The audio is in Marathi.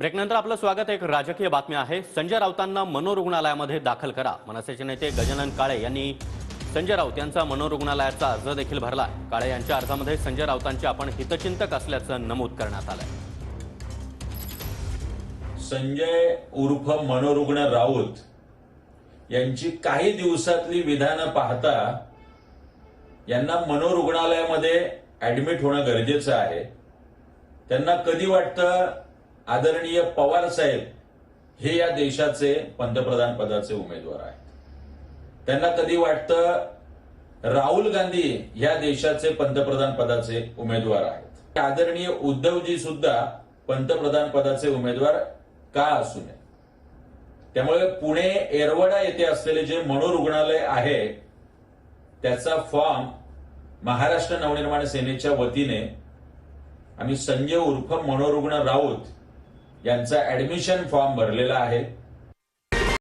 ब्रेकनंतर आपलं स्वागत एक राजकीय बातमी आहे. संजय राऊतांना मनोरुग्णालयामध्ये दाखल करा. मनसेचे नेते गजानन काळे यांनी संजय राऊत यांचा मनोरुग्णालयाचा अर्ज देखील भरला काळे यांच्या अर्जामध्ये संजय राऊतांचे आपण हितचिंतक असल्याचं नमूद करण्यात आलंय. संजय उर्फ मनोरुग्ण राऊत यांची काही दिवसातली विधानं पाहता यांना मनोरुग्णालयामध्ये ऍडमिट होणं गरजेचं आहे. त्यांना कधी वाटतं आदरणीय पवार साहेब हे या देशाचे पंतप्रधान पदाचे उमेदवार आहेत. त्यांना कधी वाटतं राहुल गांधी या देशाचे पंतप्रधान पदाचे उमेदवार आहेत? आदरणीय उद्धवजी सुद्धा पंतप्रधान पदाचे उमेदवार का असू नये? त्यामुळे पुणे एरवडा येथे असलेले जे मनोरुग्णालय आहे त्याचा फॉर्म महाराष्ट्र नवनिर्माण सेनेच्या वतीने आम्ही संजय उर्फ मनोरुग्ण राऊत यांचा ऍडमिशन फॉर्म भरलेला आहे.